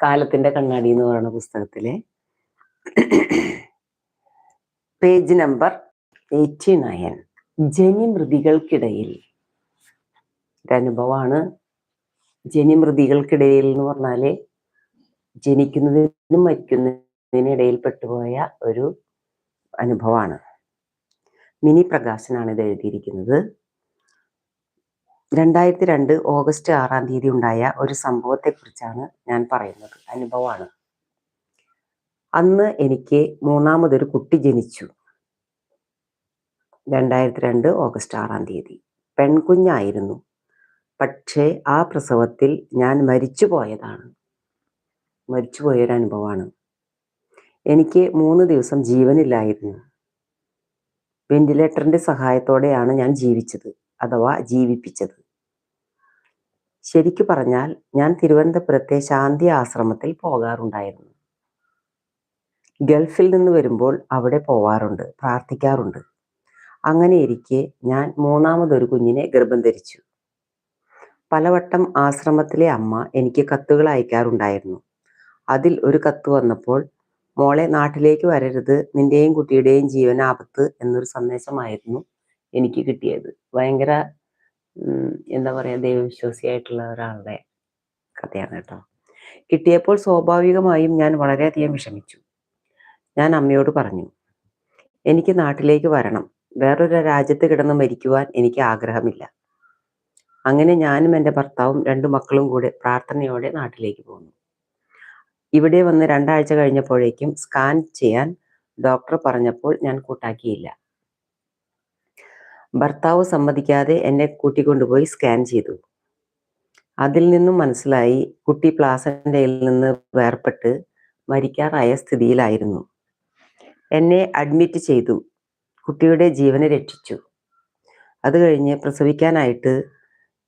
കാലത്തിന്റെ കണ്ണാടി എന്ന് പറയുന്ന പുസ്തകത്തിലെ പേജ് നമ്പർ എയ്റ്റി നയൻ. ജനിമൃതികൾക്കിടയിൽ. ഒരനുഭവമാണ് ജനിമൃതികൾക്കിടയിൽ എന്ന് പറഞ്ഞാൽ ജനിക്കുന്നതിനും മരിക്കുന്നതിനിടയിൽ പെട്ടുപോയ ഒരു അനുഭവമാണ് മിനി പ്രകാശനാണ് ഇത് എഴുതിയിരിക്കുന്നത്. രണ്ടായിരത്തി രണ്ട് ഓഗസ്റ്റ് ആറാം തീയതി ഉണ്ടായ ഒരു സംഭവത്തെക്കുറിച്ചാണ് ഞാൻ പറയുന്നത്. അനുഭവമാണ്. അന്ന് എനിക്ക് മൂന്നാമതൊരു കുട്ടി ജനിച്ചു. രണ്ടായിരത്തി രണ്ട് ഓഗസ്റ്റ് ആറാം തീയതി. പെൺകുഞ്ഞായിരുന്നു. പക്ഷേ ആ പ്രസവത്തിൽ ഞാൻ മരിച്ചു പോയതാണ്. മരിച്ചുപോയൊരു അനുഭവമാണ്. എനിക്ക് മൂന്ന് ദിവസം ജീവനില്ലായിരുന്നു. വെന്റിലേറ്ററിന്റെ സഹായത്തോടെയാണ് ഞാൻ ജീവിച്ചത്. അഥവാ ജീവിപ്പിച്ചത്. ശരിക്കു പറഞ്ഞാൽ ഞാൻ തിരുവനന്തപുരത്തെ ശാന്തി ആശ്രമത്തിൽ പോകാറുണ്ടായിരുന്നു. ഗൾഫിൽ നിന്ന് വരുമ്പോൾ അവിടെ പോവാറുണ്ട് പ്രാർത്ഥിക്കാറുണ്ട്. അങ്ങനെ ഇരിക്കെ ഞാൻ മൂന്നാമതൊരു കുഞ്ഞിനെ ഗർഭം ധരിച്ചു. പലവട്ടം ആശ്രമത്തിലെ അമ്മ എനിക്ക് കത്തുകൾ അയക്കാറുണ്ടായിരുന്നു. അതിൽ ഒരു കത്ത് വന്നപ്പോൾ മോളെ നാട്ടിലേക്ക് വരരുത് നിന്റെയും കുട്ടിയുടെയും ജീവനാപത്ത് എന്നൊരു സന്ദേശമായിരുന്നു എനിക്ക് കിട്ടിയത്. ഭയങ്കര എന്താ പറയുക ദൈവവിശ്വാസിയായിട്ടുള്ള ഒരാളുടെ കഥയാണ് കേട്ടോ. കിട്ടിയപ്പോൾ സ്വാഭാവികമായും ഞാൻ വളരെയധികം വിഷമിച്ചു. ഞാൻ അമ്മയോട് പറഞ്ഞു എനിക്ക് നാട്ടിലേക്ക് വരണം. വേറൊരു രാജ്യത്ത് കിടന്ന് മരിക്കുവാൻ എനിക്ക് ആഗ്രഹമില്ല. അങ്ങനെ ഞാനും എന്റെ ഭർത്താവും രണ്ടു മക്കളും കൂടെ പ്രാർത്ഥനയോടെ നാട്ടിലേക്ക് പോന്നു. ഇവിടെ വന്ന് രണ്ടാഴ്ച കഴിഞ്ഞപ്പോഴേക്കും സ്കാൻ ചെയ്യാൻ ഡോക്ടർ പറഞ്ഞപ്പോൾ ഞാൻ കൂട്ടാക്കിയില്ല. ഭർത്താവ് സമ്മതിക്കാതെ എന്നെ കൂട്ടിക്കൊണ്ടുപോയി സ്കാൻ ചെയ്തു. അതിൽ നിന്നും മനസ്സിലായി കുട്ടി പ്ലാസന്റയിൽ നിന്ന് വേർപെട്ട് മരിക്കാറായ സ്ഥിതിയിലായിരുന്നു. എന്നെ അഡ്മിറ്റ് ചെയ്തു. കുട്ടിയുടെ ജീവനെ രക്ഷിച്ചു. അത് കഴിഞ്ഞ് പ്രസവിക്കാനായിട്ട്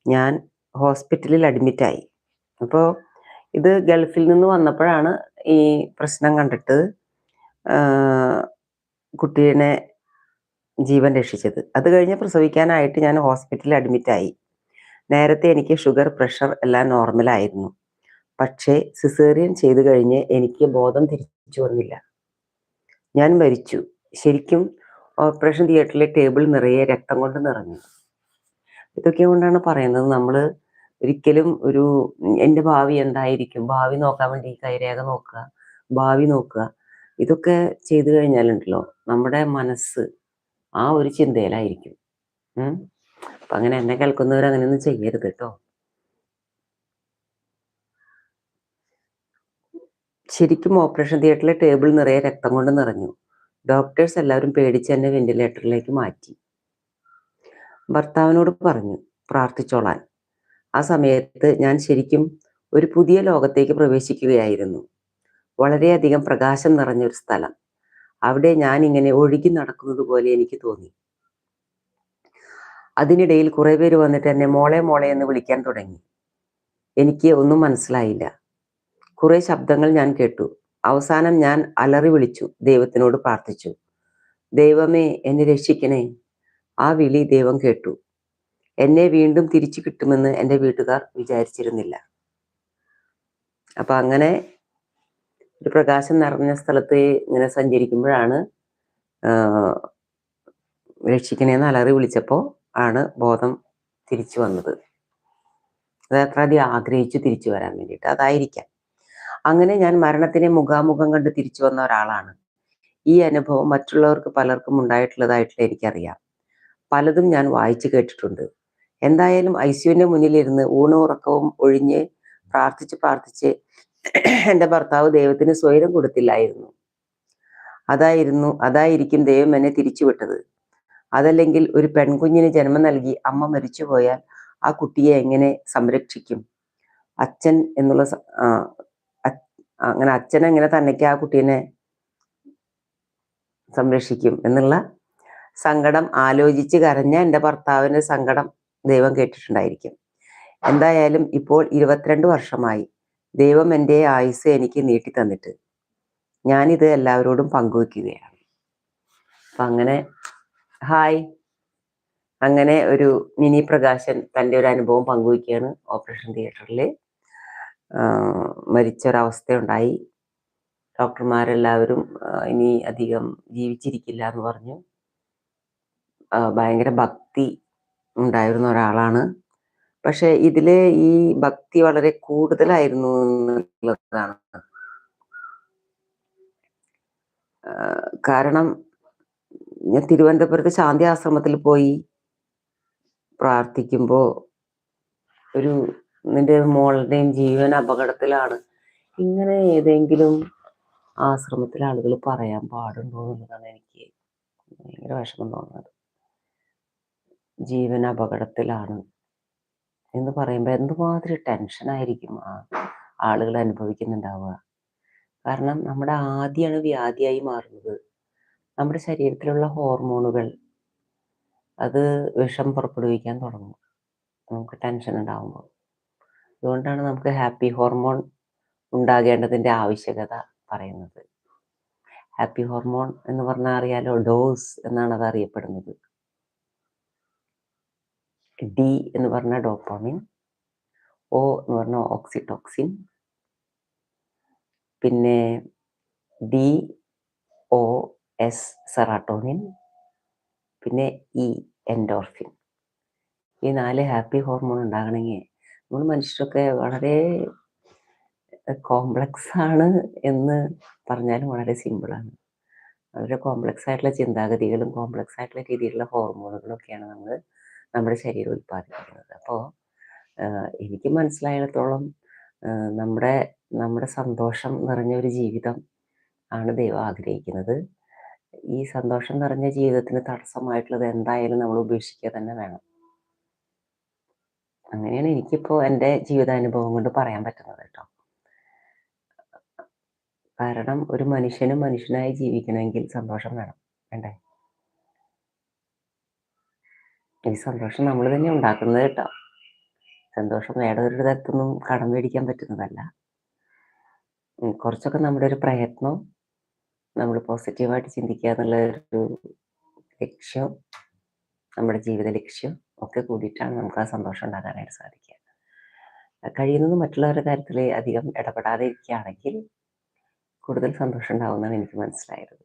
ഞാൻ ഹോസ്പിറ്റലിൽ അഡ്മിറ്റായി. അപ്പോൾ ഇത് ഗൾഫിൽ നിന്ന് വന്നപ്പോഴാണ് ഈ പ്രശ്നം കണ്ടിട്ട് കുട്ടീനെ ജീവൻ രക്ഷിച്ചത്. അത് കഴിഞ്ഞ് പ്രസവിക്കാനായിട്ട് ഞാൻ ഹോസ്പിറ്റലിൽ അഡ്മിറ്റായി നേരത്തെ എനിക്ക് ഷുഗർ പ്രഷർ എല്ലാം നോർമലായിരുന്നു പക്ഷേ സിസേറിയൻ ചെയ്തു കഴിഞ്ഞ് എനിക്ക് ബോധം തിരിച്ചു വന്നില്ല. ഞാൻ മരിച്ചു. ശരിക്കും ഓപ്പറേഷൻ തിയേറ്ററിലെ ടേബിൾ നിറയെ രക്തം കൊണ്ട് നിറഞ്ഞു. ഇതൊക്കെ കൊണ്ടാണ് പറയുന്നത് നമ്മൾ ഒരിക്കലും ഒരു എന്റെ ഭാവി എന്തായിരിക്കും? ഭാവി നോക്കാൻ വേണ്ടി കൈരേഖ നോക്കുക ഭാവി നോക്കുക. ഇതൊക്കെ ചെയ്തു കഴിഞ്ഞാലുണ്ടല്ലോ നമ്മുടെ മനസ്സ് ആ ഒരു ചിന്തയിലായിരിക്കും. അപ്പൊ അങ്ങനെ എന്നെ കേൾക്കുന്നവർ അങ്ങനെയൊന്നും ചെയ്യരുത് കേട്ടോ ശരിക്കും ഓപ്പറേഷൻ തിയേറ്ററിലെ ടേബിൾ നിറയെ രക്തം കൊണ്ട് നിറഞ്ഞു. ഡോക്ടേഴ്സ് എല്ലാവരും പേടിച്ച് എന്നെ വെന്റിലേറ്ററിലേക്ക് മാറ്റി. ഭർത്താവിനോട് പറഞ്ഞു പ്രാർത്ഥിച്ചോളാൻ. ആ സമയത്ത് ഞാൻ ശരിക്കും ഒരു പുതിയ ലോകത്തേക്ക് പ്രവേശിക്കുകയായിരുന്നു. വളരെയധികം പ്രകാശം നിറഞ്ഞൊരു സ്ഥലം. അവിടെ ഞാൻ ഇങ്ങനെ ഒഴുകി നടക്കുന്നത് പോലെ എനിക്ക് തോന്നി. അതിനിടയിൽ കുറെ പേര് വന്നിട്ട് എന്നെ മോളെ മോളെ എന്ന് വിളിക്കാൻ തുടങ്ങി. എനിക്ക് ഒന്നും മനസ്സിലായില്ല. കുറെ ശബ്ദങ്ങൾ ഞാൻ കേട്ടു. അവസാനം ഞാൻ അലറി വിളിച്ചു ദൈവത്തിനോട് പ്രാർത്ഥിച്ചു. ദൈവമേ എന്നെ രക്ഷിക്കണേ. ആ വിളി ദൈവം കേട്ടു. എന്നെ വീണ്ടും തിരിച്ചു കിട്ടുമെന്ന് എന്റെ വീട്ടുകാർ വിചാരിച്ചിരുന്നില്ല. അപ്പൊ അങ്ങനെ ഒരു പ്രകാശം നിറഞ്ഞ സ്ഥലത്ത് ഇങ്ങനെ സഞ്ചരിക്കുമ്പോഴാണ് രക്ഷിക്കണേന്ന് അലറി വിളിച്ചപ്പോൾ ആണ് ബോധം തിരിച്ചു വന്നത്. അത് അത്ര അധികം ആഗ്രഹിച്ചു തിരിച്ചു വരാൻ വേണ്ടിയിട്ട്. അതായിരിക്കാം. അങ്ങനെ ഞാൻ മരണത്തിനെ മുഖാമുഖം കണ്ട് തിരിച്ചു വന്ന ഒരാളാണ്. ഈ അനുഭവം മറ്റുള്ളവർക്ക് പലർക്കും ഉണ്ടായിട്ടുള്ളതായിട്ടുള്ള എനിക്കറിയാം. പലതും ഞാൻ വായിച്ചു കേട്ടിട്ടുണ്ട്. എന്തായാലും ഐസിയുവിന്റെ മുന്നിലിരുന്ന് ഊണും ഉറക്കവും ഒഴിഞ്ഞ് പ്രാർത്ഥിച്ച് പ്രാർത്ഥിച്ച് എന്റെ ഭർത്താവ് ദൈവത്തിന് സ്വൈരം കൊടുത്തില്ലായിരുന്നു. അതായിരുന്നു അതായിരിക്കും ദൈവം എന്നെ തിരിച്ചുവിട്ടത്. അതല്ലെങ്കിൽ ഒരു പെൺകുഞ്ഞിന് ജന്മം നൽകി അമ്മ മരിച്ചുപോയാൽ ആ കുട്ടിയെ എങ്ങനെ സംരക്ഷിക്കും? അച്ഛൻ എന്നുള്ള അങ്ങനെ അച്ഛൻ എങ്ങനെ തന്നെക്ക് ആ കുട്ടീനെ സംരക്ഷിക്കും എന്നുള്ള സങ്കടം ആലോചിച്ച് കരഞ്ഞ എന്റെ ഭർത്താവിന്റെ സങ്കടം ദൈവം കേട്ടിട്ടുണ്ടായിരിക്കും. എന്തായാലും ഇപ്പോൾ ഇരുപത്തിരണ്ട് വർഷമായി. ദൈവം എന്റെ ആയുസ് എനിക്ക് നീട്ടി തന്നിട്ട് ഞാനിത് എല്ലാവരോടും പങ്കുവെക്കുകയാണ്. അപ്പം അങ്ങനെ ഹായ്. അങ്ങനെ ഒരു മിനി പ്രകാശൻ തന്റെ ഒരു അനുഭവം പങ്കുവെക്കുകയാണ് ഓപ്പറേഷൻ തിയേറ്ററിൽ. മരിച്ചൊരവസ്ഥയുണ്ടായി. ഡോക്ടർമാരെല്ലാവരും ഇനി അധികം ജീവിച്ചിരിക്കില്ല എന്ന് പറഞ്ഞു. ഭയങ്കര ഭക്തി ഉണ്ടായിരുന്ന ഒരാളാണ്. പക്ഷെ ഇതിൽ ഈ ഭക്തി വളരെ കൂടുതലായിരുന്നു എന്നുള്ളതാണ്. കാരണം ഞാൻ തിരുവനന്തപുരത്ത് ശാന്തി ആശ്രമത്തിൽ പോയി പ്രാർത്ഥിക്കുമ്പോൾ ഒരു നിന്റെ മോളുടെയും ജീവൻ അപകടത്തിലാണ്. ഇങ്ങനെ ഏതെങ്കിലും ആശ്രമത്തിലെ ആളുകൾ പറയാൻ പാടുണ്ടോ എന്നതാണ് എനിക്ക് ഭയങ്കര വിഷമം തോന്നുന്നത്. ജീവൻ അപകടത്തിലാണ്. എന്ന് പറയുമ്പോൾ എന്തുമാതിരി ടെൻഷനായിരിക്കും ആ ആളുകൾ അനുഭവിക്കുന്നുണ്ടാവുക. കാരണം നമ്മുടെ ആദ്യമാണ് വ്യാധിയായി മാറുന്നത്. നമ്മുടെ ശരീരത്തിലുള്ള ഹോർമോണുകൾ അത് വിഷം പുറപ്പെടുവിക്കാൻ തുടങ്ങും. നമുക്ക് ടെൻഷൻ ഉണ്ടാകുമ്പോൾ അതുകൊണ്ടാണ് നമുക്ക് ഹാപ്പി ഹോർമോൺ ഉണ്ടാകേണ്ടതിന്റെ ആവശ്യകത പറയുന്നത്. ഹാപ്പി ഹോർമോൺ എന്ന് പറഞ്ഞാൽ അറിയാലോ ഡോസ് എന്നാണ് അത് അറിയപ്പെടുന്നത്. ഡി എന്ന് പറഞ്ഞ ഡോപ്പാമിൻ ഒ എന്ന് പറഞ്ഞ ഓക്സിടോക്സിൻ പിന്നെ ഡി ഒ എസ് സെറാട്ടോണിൻ പിന്നെ ഇ എൻഡോർഫിൻ ഈ നാല് ഹാപ്പി ഹോർമോൺ ഉണ്ടാകണമെങ്കിൽ നമ്മൾ മനുഷ്യരൊക്കെ വളരെ കോംപ്ലക്സ് ആണ് എന്ന് പറഞ്ഞാലും വളരെ സിമ്പിളാണ് വളരെ കോംപ്ലക്സ് ആയിട്ടുള്ള ചിന്താഗതികളും കോംപ്ലക്സ് ആയിട്ടുള്ള രീതിയിലുള്ള ഹോർമോണുകളും ഒക്കെയാണ് നമ്മൾ നമ്മുടെ ശരീരം ഉൽപ്പാദിപ്പിക്കുന്നത്. അപ്പോൾ എനിക്ക് മനസ്സിലായിടത്തോളം നമ്മുടെ നമ്മുടെ സന്തോഷം നിറഞ്ഞ ഒരു ജീവിതം ആണ് ദൈവം ആഗ്രഹിക്കുന്നത്. ഈ സന്തോഷം നിറഞ്ഞ ജീവിതത്തിന് തടസ്സമായിട്ടുള്ളത് എന്തായാലും നമ്മൾ ഉപേക്ഷിക്കുക തന്നെ വേണം. അങ്ങനെയാണ് എനിക്കിപ്പോൾ എന്റെ ജീവിതാനുഭവം കൊണ്ട് പറയാൻ പറ്റുന്നത് കേട്ടോ. കാരണം ഒരു മനുഷ്യനും മനുഷ്യനായി ജീവിക്കണമെങ്കിൽ സന്തോഷം വേണം. വേണ്ടേ? ഈ സന്തോഷം നമ്മൾ തന്നെ ഉണ്ടാക്കുന്നത് കേട്ടോ. സന്തോഷം വേറൊരു തരത്തൊന്നും കടം മേടിക്കാൻ പറ്റുന്നതല്ല. കുറച്ചൊക്കെ നമ്മുടെ ഒരു പ്രയത്നം നമ്മൾ പോസിറ്റീവായിട്ട് ചിന്തിക്കുക എന്നുള്ള ഒരു ലക്ഷ്യം നമ്മുടെ ജീവിത ലക്ഷ്യം ഒക്കെ കൂടിയിട്ടാണ് നമുക്ക് ആ സന്തോഷം ഉണ്ടാക്കാനായിട്ട് സാധിക്കുക. കഴിയുന്നത് മറ്റുള്ളവരുടെ കാര്യത്തിൽ അധികം ഇടപെടാതെ ഇരിക്കുകയാണെങ്കിൽ കൂടുതൽ സന്തോഷം ഉണ്ടാവുമെന്നാണ് എനിക്ക് മനസ്സിലായത്.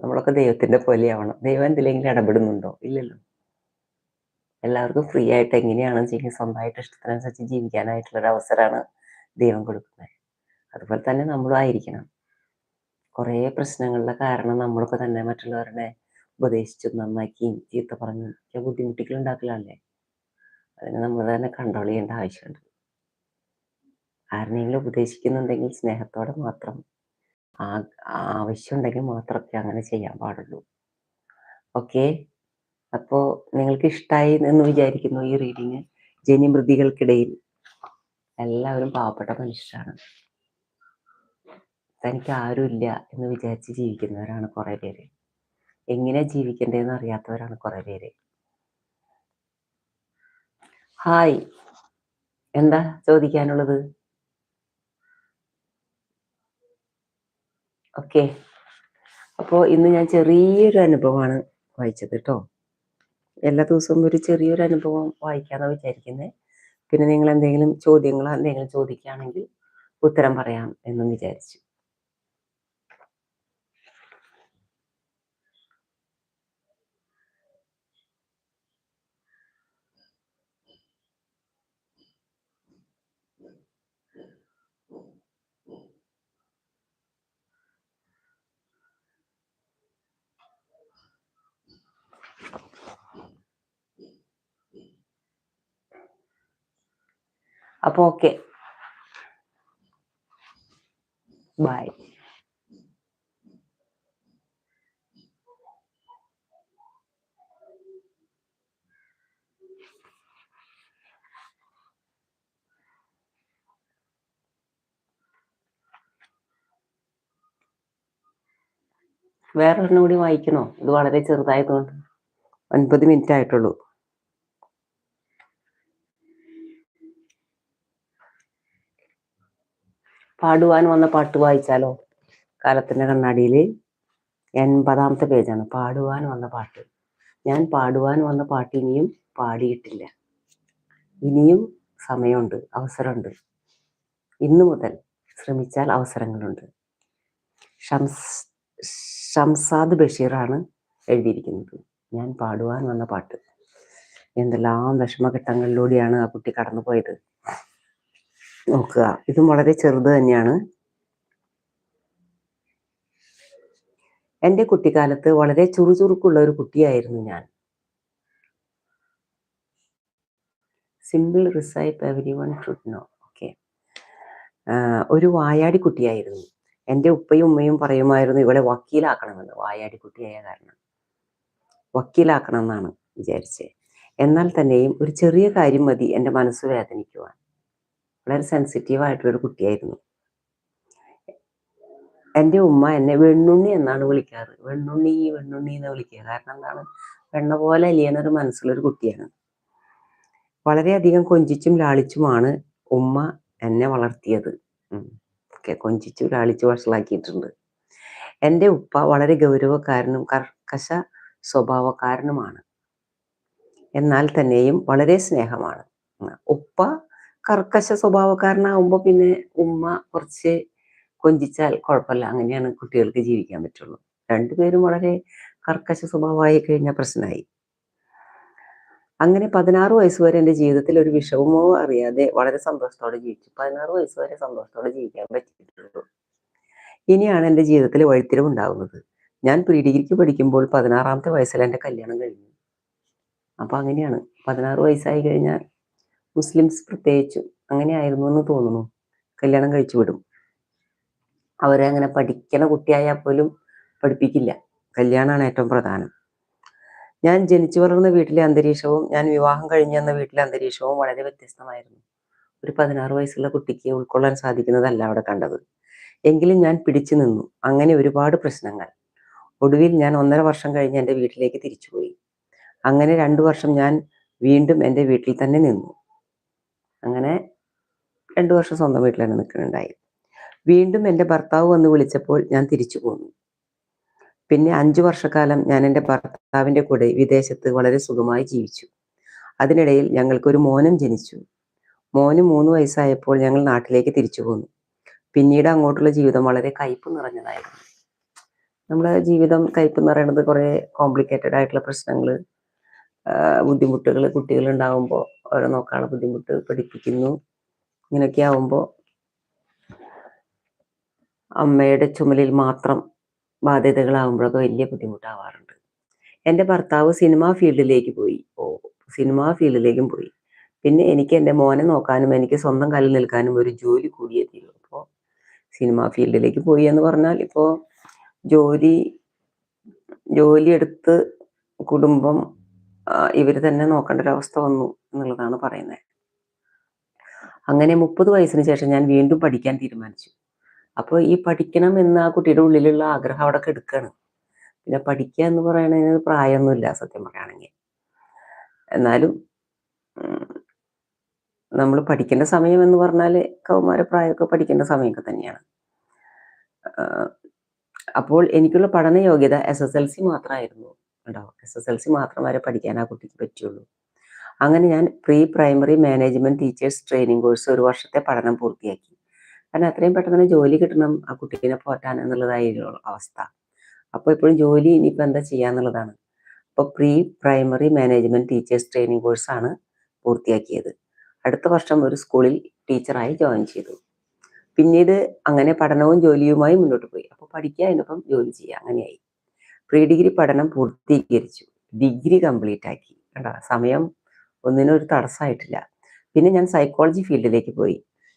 നമ്മളൊക്കെ ദൈവത്തിന്റെ പോലെയാവണം. ദൈവം എന്തിലെങ്കിലും ഇടപെടുന്നുണ്ടോ? ഇല്ലല്ലോ. എല്ലാവർക്കും ഫ്രീ ആയിട്ട് എങ്ങനെയാണെന്ന് ചെയ്യുന്നത് സ്വന്തമായിട്ട് ഇഷ്ടത്തിനനുസരിച്ച് ജീവിക്കാനായിട്ടുള്ളൊരു അവസരമാണ് ദൈവം കൊടുക്കുന്നത്. അതുപോലെ തന്നെ നമ്മളും ആയിരിക്കണം. കുറേ പ്രശ്നങ്ങളുടെ കാരണം നമ്മളൊക്കെ തന്നെ മറ്റുള്ളവരുടെ ഉപദേശിച്ചും നന്നാക്കിയും ചീത്ത പറഞ്ഞും ബുദ്ധിമുട്ടിക്കൽ ഉണ്ടാക്കലല്ലേ അതിനെ നമ്മൾ തന്നെ കൺട്രോൾ ചെയ്യേണ്ട ആവശ്യമുണ്ട്. ആരെങ്കിലും ഉപദേശിക്കുന്നുണ്ടെങ്കിൽ സ്നേഹത്തോടെ മാത്രം ആവശ്യമുണ്ടെങ്കിൽ മാത്രമൊക്കെ അങ്ങനെ ചെയ്യാൻ പാടുള്ളൂ. ഓക്കെ അപ്പോൾ നിങ്ങൾക്ക് ഇഷ്ടമായി എന്ന് വിചാരിക്കുന്നു ഈ റീഡിങ് ജനിമൃതികൾക്കിടയിൽ എല്ലാവരും പാവപ്പെട്ട മനുഷ്യരാണ്. തനിക്ക് ആരുമില്ല എന്ന് വിചാരിച്ച് ജീവിക്കുന്നവരാണ് കുറേ പേര്. എങ്ങനെ ജീവിക്കേണ്ടതെന്ന് അറിയാത്തവരാണ് കുറേ പേര്. ഹായ്. എന്താ ചോദിക്കാനുള്ളത്? ഓക്കെ. അപ്പോൾ ഇന്ന് ഞാൻ ചെറിയൊരു അനുഭവമാണ് വായിച്ചത് കേട്ടോ എല്ലാ ദിവസവും ഒരു ചെറിയൊരു അനുഭവം വായിക്കാമെന്ന് വിചാരിക്കുന്നത് പിന്നെ നിങ്ങൾ എന്തെങ്കിലും ചോദ്യങ്ങൾ എന്തെങ്കിലും ചോദിക്കുകയാണെങ്കിൽ ഉത്തരം പറയാം എന്നും വിചാരിച്ചു. അപ്പോൾ ഓക്കെ. ബൈ വേറൊരെണ്ണം കൂടി വായിക്കണോ? ഇത് വളരെ ചെറുതായതുകൊണ്ട്. ഒൻപത് മിനിറ്റ് ആയിട്ടുള്ളൂ. പാടുവാൻ വന്ന പാട്ട് വായിച്ചാലോ? കാലത്തിന്റെ കണ്ണാടിയിൽ എൺപതാമത്തെ പേജാണ്. പാടുവാൻ വന്ന പാട്ട്. ഞാൻ പാടുവാൻ വന്ന പാട്ട് ഇനിയും പാടിയിട്ടില്ല. ഇനിയും സമയമുണ്ട് അവസരമുണ്ട്. ഇന്നു മുതൽ ശ്രമിച്ചാൽ അവസരങ്ങളുണ്ട്. ഷംസ് ഷംസാദ് ബഷീറാണ് എഴുതിയിരിക്കുന്നത്. ഞാൻ പാടുവാൻ വന്ന പാട്ട്. എന്തെല്ലാം വിഷമഘട്ടങ്ങളിലൂടെയാണ് ആ കുട്ടി കടന്നുപോയത്. നോക്കുക. ഇതും വളരെ ചെറുത് തന്നെയാണ്. എന്റെ കുട്ടിക്കാലത്ത് വളരെ ചുറുചുറുക്കുള്ള ഒരു കുട്ടിയായിരുന്നു ഞാൻ. Simple recipe everyone should know okay ഒരു വായാടി കുട്ടിയായിരുന്നു. എന്റെ ഉപ്പയും ഉമ്മയും പറയുമായിരുന്നു ഇവളെ വക്കീലാക്കണമെന്ന്. വായാടി കുട്ടിയായ കാരണം. വക്കീലാക്കണം എന്നാണ് വിചാരിച്ചത് എന്നാൽ തന്നെയും ഒരു ചെറിയ കാര്യം മതി എന്റെ മനസ്സ് വേദനിക്കുവാൻ. വളരെ സെൻസിറ്റീവ് ആയിട്ടുള്ളൊരു കുട്ടിയായിരുന്നു. എന്റെ ഉമ്മ എന്നെ വെണ്ണുണ്ണി എന്നാണ് വിളിക്കാറ്. വെണ്ണുണ്ണി വെണ്ണുണ്ണി എന്ന് വിളിക്കുക. കാരണം എന്താണ്? വെണ്ണ പോലെ അലിയണൊരു മനസ്സിലൊരു കുട്ടിയാണ്. വളരെയധികം കൊഞ്ചിച്ചും ലാളിച്ചുമാണ് ഉമ്മ എന്നെ വളർത്തിയത്. ഒക്കെ കൊഞ്ചിച്ചു ലാളിച്ചു വഷളാക്കിയിട്ടുണ്ട്. എന്റെ ഉപ്പ വളരെ ഗൗരവക്കാരനും കർക്കശ സ്വഭാവക്കാരനുമാണ്. എന്നാൽ തന്നെയും വളരെ സ്നേഹമാണ്. ഉപ്പ കർക്കശ സ്വഭാവക്കാരനാകുമ്പോൾ പിന്നെ ഉമ്മ കുറച്ച് കൊഞ്ചിച്ചാൽ കുഴപ്പമില്ല അങ്ങനെയാണ് കുട്ടികൾക്ക് ജീവിക്കാൻ പറ്റുള്ളൂ. രണ്ടുപേരും വളരെ കർക്കശ സ്വഭാവമായി കഴിഞ്ഞ പ്രശ്നമായി. അങ്ങനെ പതിനാറ് വയസ്സ് വരെ എന്റെ ജീവിതത്തിൽ ഒരു വിഷമമോ അറിയാതെ വളരെ സന്തോഷത്തോടെ ജീവിച്ചു. പതിനാറ് വയസ്സ് വരെ സന്തോഷത്തോടെ ജീവിക്കാൻ പറ്റിയിട്ടുള്ളൂ. ഇനിയാണ് എന്റെ ജീവിതത്തിൽ വഴിത്തിരിവുണ്ടാകുന്നത് ഞാൻ പ്രീ ഡിഗ്രിക്ക് പഠിക്കുമ്പോൾ പതിനാറാമത്തെ വയസ്സിൽ എന്റെ കല്യാണം കഴിഞ്ഞു. അപ്പൊ അങ്ങനെയാണ്. പതിനാറ് വയസ്സായി കഴിഞ്ഞാൽ മുസ്ലിംസ് പ്രത്യേകിച്ചും അങ്ങനെയായിരുന്നു എന്ന് തോന്നുന്നു. കല്യാണം കഴിച്ചു വിടും. അവരെ അങ്ങനെ പഠിക്കണ കുട്ടിയായാൽ പോലും പഠിപ്പിക്കില്ല. കല്യാണമാണ് ഏറ്റവും പ്രധാനം. ഞാൻ ജനിച്ചു വളർന്ന വീട്ടിലെ അന്തരീക്ഷവും ഞാൻ വിവാഹം കഴിഞ്ഞു വന്ന വീട്ടിലെ അന്തരീക്ഷവും വളരെ വ്യത്യസ്തമായിരുന്നു. ഒരു പതിനാറ് വയസ്സുള്ള കുട്ടിക്ക് ഉൾക്കൊള്ളാൻ സാധിക്കുന്നതല്ല അവിടെ കണ്ടത്. എങ്കിലും ഞാൻ പിടിച്ചു നിന്നു. അങ്ങനെ ഒരുപാട് പ്രശ്നങ്ങൾ. ഒടുവിൽ ഞാൻ ഒന്നര വർഷം കഴിഞ്ഞ് എന്റെ വീട്ടിലേക്ക് തിരിച്ചുപോയി. അങ്ങനെ രണ്ടു വർഷം ഞാൻ വീണ്ടും എന്റെ വീട്ടിൽ തന്നെ നിന്നു. അങ്ങനെ രണ്ടു വർഷം സ്വന്തം വീട്ടിൽ തന്നെ നിൽക്കുന്നുണ്ടായി. വീണ്ടും എന്റെ ഭർത്താവ് വന്ന് വിളിച്ചപ്പോൾ ഞാൻ തിരിച്ചു പോന്നു. പിന്നെ അഞ്ചു വർഷക്കാലം ഞാൻ എന്റെ ഭർത്താവിന്റെ കൂടെ വിദേശത്ത് വളരെ സുഖമായി ജീവിച്ചു. അതിനിടയിൽ ഞങ്ങൾക്കൊരു മോനും ജനിച്ചു. മോന് മൂന്ന് വയസ്സായപ്പോൾ ഞങ്ങൾ നാട്ടിലേക്ക് തിരിച്ചു പോന്നു. പിന്നീട് അങ്ങോട്ടുള്ള ജീവിതം വളരെ കയ്പ് നിറഞ്ഞതായിരുന്നു. നമ്മുടെ ജീവിതം കയ്പ് നിറയണത് കുറേ കോംപ്ലിക്കേറ്റഡ് ആയിട്ടുള്ള പ്രശ്നങ്ങൾ ബുദ്ധിമുട്ടുകൾ കുട്ടികൾ ഉണ്ടാകുമ്പോൾ അവരെ നോക്കാനുള്ള ബുദ്ധിമുട്ട് പഠിപ്പിക്കുന്നു. ഇങ്ങനെയൊക്കെ ആവുമ്പോൾ അമ്മയുടെ ചുമലിൽ മാത്രം ബാധ്യതകളാകുമ്പോഴൊക്കെ വലിയ ബുദ്ധിമുട്ടാവാറുണ്ട്. എന്റെ ഭർത്താവ് സിനിമാ ഫീൽഡിലേക്ക് പോയി. ഓ സിനിമാ ഫീൽഡിലേക്കും പോയി. പിന്നെ എനിക്ക് എന്റെ മോനെ നോക്കാനും എനിക്ക് സ്വന്തം കാലിൽ നിൽക്കാനും ഒരു ജോലി കൂടിയേ തീരും അപ്പോൾ സിനിമാ ഫീൽഡിലേക്ക് പോയി എന്ന് പറഞ്ഞാൽ ഇപ്പോൾ ജോലി ജോലിയെടുത്ത് കുടുംബം ഇവർ തന്നെ നോക്കേണ്ട ഒരു അവസ്ഥ വന്നു എന്നുള്ളതാണ് പറയുന്നത് അങ്ങനെ മുപ്പത് വയസ്സിന് ശേഷം ഞാൻ വീണ്ടും പഠിക്കാൻ തീരുമാനിച്ചു. അപ്പോൾ ഈ പഠിക്കണം എന്ന ആ കുട്ടിയുടെ ഉള്ളിലുള്ള ആഗ്രഹം അവിടെ എടുക്കുകയാണ് പിന്നെ പഠിക്കുക എന്ന് പറയുന്നതിന് പ്രായമൊന്നുമില്ല സത്യം പറയുകയാണെങ്കിൽ. എന്നാലും നമ്മൾ പഠിക്കേണ്ട സമയം എന്ന് പറഞ്ഞാൽ കൗമാര പ്രായമൊക്കെ പഠിക്കേണ്ട സമയമൊക്കെ തന്നെയാണ്. അപ്പോൾ എനിക്കുള്ള പഠന യോഗ്യത എസ് എസ് എൽ സി മാത്രമായിരുന്നു. ഉണ്ടാവും എസ് എസ് എൽ സി മാത്രം വരെ പഠിക്കാൻ ആ കുട്ടിക്ക് പറ്റുള്ളൂ. അങ്ങനെ ഞാൻ pre primary management teachers training course ഒരു വർഷത്തെ പഠനം പൂർത്തിയാക്കി. കാരണം അത്രയും പെട്ടെന്ന് ജോലി കിട്ടണം ആ കുട്ടീനെ പോറ്റാൻ എന്നുള്ളതായിരുന്നു അവസ്ഥ. അപ്പോൾ ഇപ്പോഴും ജോലി ഇനിയിപ്പോൾ എന്താ ചെയ്യാന്നുള്ളതാണ് അപ്പോൾ pre primary management teachers training കോഴ്സാണ് പൂർത്തിയാക്കിയത്. അടുത്ത വർഷം ഒരു സ്കൂളിൽ ടീച്ചറായി ജോയിൻ ചെയ്തു. പിന്നീട് അങ്ങനെ പഠനവും ജോലിയുമായി മുന്നോട്ട് പോയി. അപ്പോൾ പഠിക്കുക അതിനൊപ്പം ജോലി ചെയ്യുക അങ്ങനെയായി. പ്രീ ഡിഗ്രി പഠനം പൂർത്തീകരിച്ചു. ഡിഗ്രി കംപ്ലീറ്റ് ആക്കി. കേട്ടോ സമയം ഒന്നിനും ഒരു തടസ്സമായിട്ടില്ല. പിന്നെ ഞാൻ സൈക്കോളജി ഫീൽഡിലേക്ക് പോയി.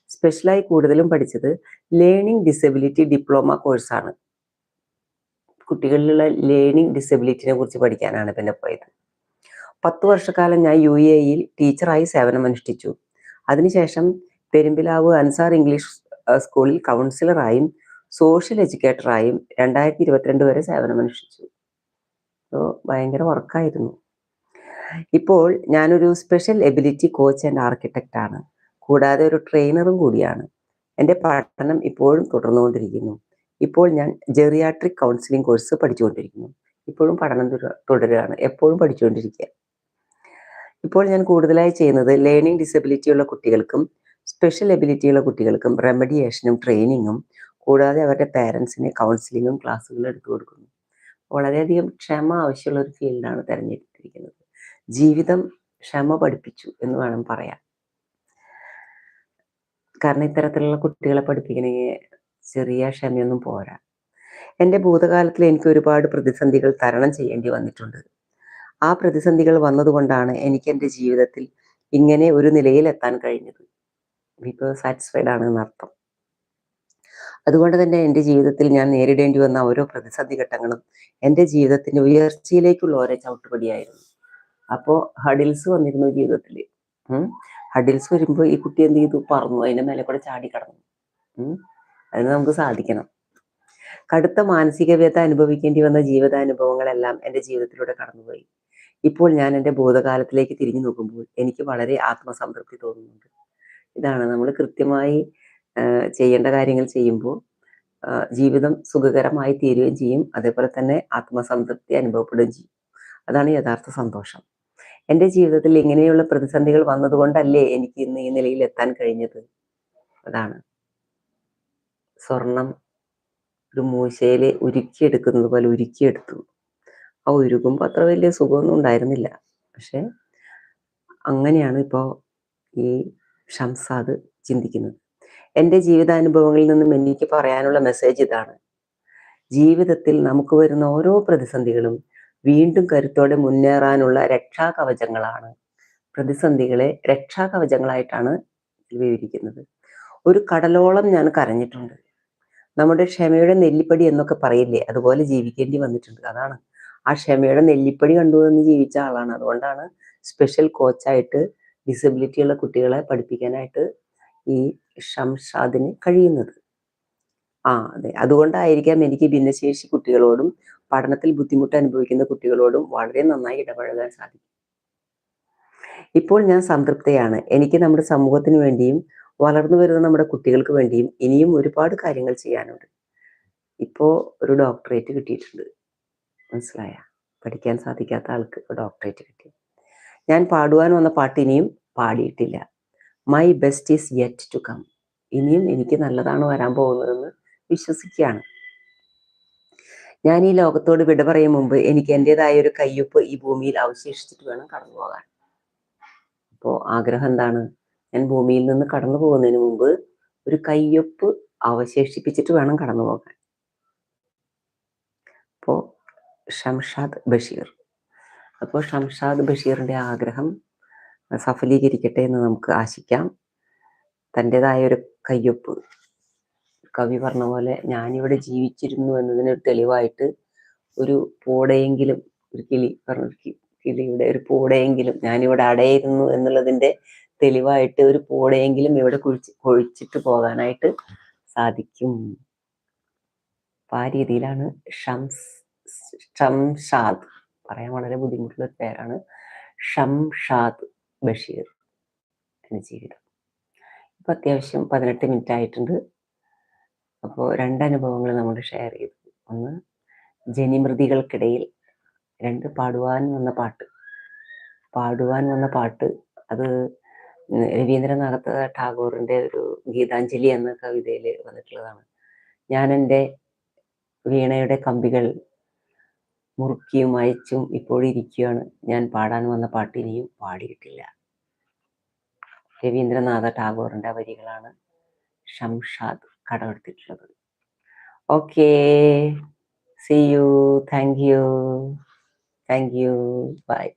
സ്പെഷ്യലായി കൂടുതലും പഠിച്ചത് ലേണിംഗ് ഡിസബിലിറ്റി ഡിപ്ലോമ കോഴ്സാണ് കുട്ടികളിലുള്ള ലേണിംഗ് ഡിസബിലിറ്റിനെ കുറിച്ച് പഠിക്കാനാണ് പിന്നെ പോയത്. പത്ത് വർഷക്കാലം ഞാൻ യു എ ഇയിൽ ടീച്ചറായി സേവനമനുഷ്ഠിച്ചു. അതിനുശേഷം പെരുമ്പിലാവ് അൻസാർ ഇംഗ്ലീഷ് സ്കൂളിൽ കൗൺസിലറായും സോഷ്യൽ എഡ്യൂക്കേറ്ററായും രണ്ടായിരത്തി ഇരുപത്തിരണ്ട് വരെ സേവനമനുഷ്ഠിച്ചു. ഭയങ്കര വർക്കായിരുന്നു. ഇപ്പോൾ ഞാനൊരു special ability coach and architect ആണ്. കൂടാതെ ഒരു ട്രെയിനറും കൂടിയാണ്. എന്റെ പഠനം ഇപ്പോഴും തുടർന്നുകൊണ്ടിരിക്കുന്നു. ഇപ്പോൾ ഞാൻ ജെറിയാട്രിക് കൗൺസിലിംഗ് കോഴ്സ് പഠിച്ചുകൊണ്ടിരിക്കുന്നു. ഇപ്പോഴും പഠനം തുടരുകയാണ്. എപ്പോഴും പഠിച്ചുകൊണ്ടിരിക്കുക. ഇപ്പോൾ ഞാൻ കൂടുതലായി ചെയ്യുന്നത് ലേണിംഗ് ഡിസബിലിറ്റി ഉള്ള കുട്ടികൾക്കും സ്പെഷ്യൽ എബിലിറ്റി ഉള്ള കുട്ടികൾക്കും റെമഡിയേഷനും ട്രെയിനിങ്ങും കൂടാതെ അവരുടെ പേരൻസിനെ കൗൺസിലിങ്ങും ക്ലാസ്സുകളും എടുത്തു കൊടുക്കുന്നു. വളരെയധികം ക്ഷമ ആവശ്യമുള്ള ഒരു ഫീൽഡാണ് തിരഞ്ഞെടുത്തിരിക്കുന്നത്. ജീവിതം ക്ഷമ പഠിപ്പിച്ചു എന്ന് വേണം പറയാൻ. കാരണം ഇത്തരത്തിലുള്ള കുട്ടികളെ പഠിപ്പിക്കണമെങ്കിൽ ചെറിയ ക്ഷമയൊന്നും പോരാ. എന്റെ ഭൂതകാലത്തിൽ എനിക്ക് ഒരുപാട് പ്രതിസന്ധികൾ തരണം ചെയ്യേണ്ടി വന്നിട്ടുണ്ട്. ആ പ്രതിസന്ധികൾ വന്നതുകൊണ്ടാണ് എനിക്ക് എന്റെ ജീവിതത്തിൽ ഇങ്ങനെ ഒരു നിലയിൽ എത്താൻ കഴിഞ്ഞത്. ഇപ്പോൾ സാറ്റിസ്ഫൈഡ് ആണ് എന്നർത്ഥം. അതുകൊണ്ട് തന്നെ എന്റെ ജീവിതത്തിൽ ഞാൻ നേരിടേണ്ടി വന്ന ഓരോ പ്രതിസന്ധി ഘട്ടങ്ങളും എന്റെ ജീവിതത്തിന്റെ ഉയർച്ചയിലേക്കുള്ള ഓരോ ചവിട്ടുപടിയായിരുന്നു. അപ്പോൾ ഹഡിൽസ് വന്നിരുന്നു ജീവിതത്തിൽ ഹഡിൽസ് വരുമ്പോൾ ഈ കുട്ടി എന്ത് ചെയ്തു? പറന്നു. അതിന്റെ മേലെ കൂടെ ചാടി കടന്നു. അതിന് നമുക്ക് സാധിക്കണം. കടുത്ത മാനസിക വ്യത അനുഭവിക്കേണ്ടി വന്ന ജീവിതാനുഭവങ്ങളെല്ലാം എന്റെ ജീവിതത്തിലൂടെ കടന്നുപോയി. ഇപ്പോൾ ഞാൻ എന്റെ ഭൂതകാലത്തിലേക്ക് തിരിഞ്ഞു നോക്കുമ്പോൾ എനിക്ക് വളരെ ആത്മസംതൃപ്തി തോന്നുന്നുണ്ട്. ഇതാണ് നമ്മൾ കൃത്യമായി ചെയ്യേണ്ട കാര്യങ്ങൾ ചെയ്യുമ്പോൾ ജീവിതം സുഖകരമായി തീരുകയും ചെയ്യും. അതേപോലെ തന്നെ ആത്മസംതൃപ്തി അനുഭവപ്പെടുകയും ചെയ്യും. അതാണ് യഥാർത്ഥ സന്തോഷം. എന്റെ ജീവിതത്തിൽ ഇങ്ങനെയുള്ള പ്രതിസന്ധികൾ വന്നതുകൊണ്ടല്ലേ എനിക്ക് ഇന്ന് ഈ നിലയിൽ എത്താൻ കഴിഞ്ഞത്? അതാണ്. സ്വർണം ഒരു മൂശയിൽ ഉരുക്കിയെടുക്കുന്നത് പോലെ ഉരുക്കിയെടുത്തു. ആ ഉരുകുമ്പോൾ അത്ര വലിയ സുഖമൊന്നും ഉണ്ടായിരുന്നില്ല. പക്ഷെ അങ്ങനെയാണ് ഇപ്പോൾ ഈ ഷംസാദ് ചിന്തിക്കുന്നത്. എന്റെ ജീവിതാനുഭവങ്ങളിൽ നിന്നും എനിക്ക് പറയാനുള്ള മെസ്സേജ് ഇതാണ്. ജീവിതത്തിൽ നമുക്ക് വരുന്ന ഓരോ പ്രതിസന്ധികളും വീണ്ടും കരുത്തോടെ മുന്നേറാനുള്ള രക്ഷാകവചങ്ങളാണ്. പ്രതിസന്ധികളെ രക്ഷാകവചങ്ങളായിട്ടാണ് വിവരിക്കുന്നത്. ഒരു കടലോളം ഞാൻ കരഞ്ഞിട്ടുണ്ട്. നമ്മുടെ ക്ഷമയുടെ നെല്ലിപ്പടി എന്നൊക്കെ പറയില്ലേ? അതുപോലെ ജീവിക്കേണ്ടി വന്നിട്ടുണ്ട്. അതാണ്. ആ ക്ഷമയുടെ നെല്ലിപ്പടി കണ്ടുവന്ന് ജീവിച്ച ആളാണ്. അതുകൊണ്ടാണ് സ്പെഷ്യൽ കോച്ചായിട്ട് ഡിസബിലിറ്റി ഉള്ള കുട്ടികളെ പഠിപ്പിക്കാനായിട്ട് ഈ ഷംഷാദിന് കഴിയുന്നത്. ആ അതെ. അതുകൊണ്ടായിരിക്കാം എനിക്ക് ഭിന്നശേഷി കുട്ടികളോടും പഠനത്തിൽ ബുദ്ധിമുട്ട് അനുഭവിക്കുന്ന കുട്ടികളോടും വളരെ നന്നായി ഇടപഴകാൻ സാധിക്കും. ഇപ്പോൾ ഞാൻ സംതൃപ്തയാണ്. എനിക്ക് നമ്മുടെ സമൂഹത്തിന് വേണ്ടിയും വളർന്നു വരുന്ന നമ്മുടെ കുട്ടികൾക്ക് വേണ്ടിയും ഇനിയും ഒരുപാട് കാര്യങ്ങൾ ചെയ്യാനുണ്ട്. ഇപ്പോൾ ഒരു ഡോക്ടറേറ്റ് കിട്ടിയിട്ടുണ്ട്. മനസ്സിലായ? പഠിക്കാൻ സാധിക്കാത്ത ആൾക്ക് ഡോക്ടറേറ്റ് കിട്ടി. ഞാൻ പാടുവാൻ വന്ന പാട്ട് ഇനിയും പാടിയിട്ടില്ല. My best is yet to come ഇനിയും എനിക്ക് നല്ലതാണ് വരാൻ പോകുന്നതെന്ന് വിശ്വസിക്കുകയാണ്. ഞാൻ ഈ ലോകത്തോട് വിട പറയും മുമ്പ് എനിക്ക് എന്റെതായ ഒരു കയ്യൊപ്പ് ഈ ഭൂമിയിൽ അവശേഷിച്ചിട്ട് വേണം കടന്നു പോകാൻ. അപ്പോൾ ആഗ്രഹം എന്താണ്? ഞാൻ ഭൂമിയിൽ നിന്ന് കടന്നു പോകുന്നതിന് മുമ്പ് ഒരു കയ്യൊപ്പ് അവശേഷിപ്പിച്ചിട്ട് വേണം കടന്നു പോകാൻ. അപ്പോൾ ഷംഷാദ് ബഷീർ. അപ്പോൾ ഷംഷാദ് ബഷീറിന്റെ ആഗ്രഹം സഫലീകരിക്കട്ടെ എന്ന് നമുക്ക് ആശിക്കാം. തന്റെതായ ഒരു കയ്യൊപ്പ് കവി പറഞ്ഞ പോലെ ഞാനിവിടെ ജീവിച്ചിരുന്നു എന്നതിനൊരു തെളിവായിട്ട് ഒരു പൂടയെങ്കിലും ഒരു കിളി പറഞ്ഞ കിളിയുടെ ഒരു പൂടയെങ്കിലും ഞാനിവിടെ അടയിരുന്നു എന്നുള്ളതിന്റെ തെളിവായിട്ട് ഒരു പൂടയെങ്കിലും ഇവിടെ കുഴിച്ച് കൊഴിച്ചിട്ട് പോകാനായിട്ട് സാധിക്കും. അപ്പൊ ആ രീതിയിലാണ് ഷംസ് ഷംഷാദ് പറയാൻ വളരെ ബുദ്ധിമുട്ടുള്ള പേരാണ്. ഷംഷാദ്. ബഷീർ എന്ന ജീവിതം. ഇപ്പം അത്യാവശ്യം പതിനെട്ട് മിനിറ്റ് ആയിട്ടുണ്ട് അപ്പോൾ രണ്ടനുഭവങ്ങൾ നമ്മൾ ഷെയർ ചെയ്തു. ഒന്ന് ജനിമൃതികൾക്കിടയിൽ രണ്ട് പാടുവാൻ വന്ന പാട്ട്. പാടുവാൻ വന്ന പാട്ട് അത് രവീന്ദ്രനാഥ ടാഗോറിന്റെ ഒരു ഗീതാഞ്ജലി എന്ന കവിതയിൽ വന്നിട്ടുള്ളതാണ്. ഞാൻ എന്റെ വീണയുടെ കമ്പികൾ മുറുക്കിയും അയച്ചും ഇപ്പോഴിരിക്കുകയാണ്. ഞാൻ പാടാൻ വന്ന പാട്ട് ഇനിയും പാടിയിട്ടില്ല. രവീന്ദ്രനാഥ ടാഗോറിന്റെ വരികളാണ് Shamshad കടമെടുത്തിട്ടുള്ളത്. Okay. See you thank you thank you bye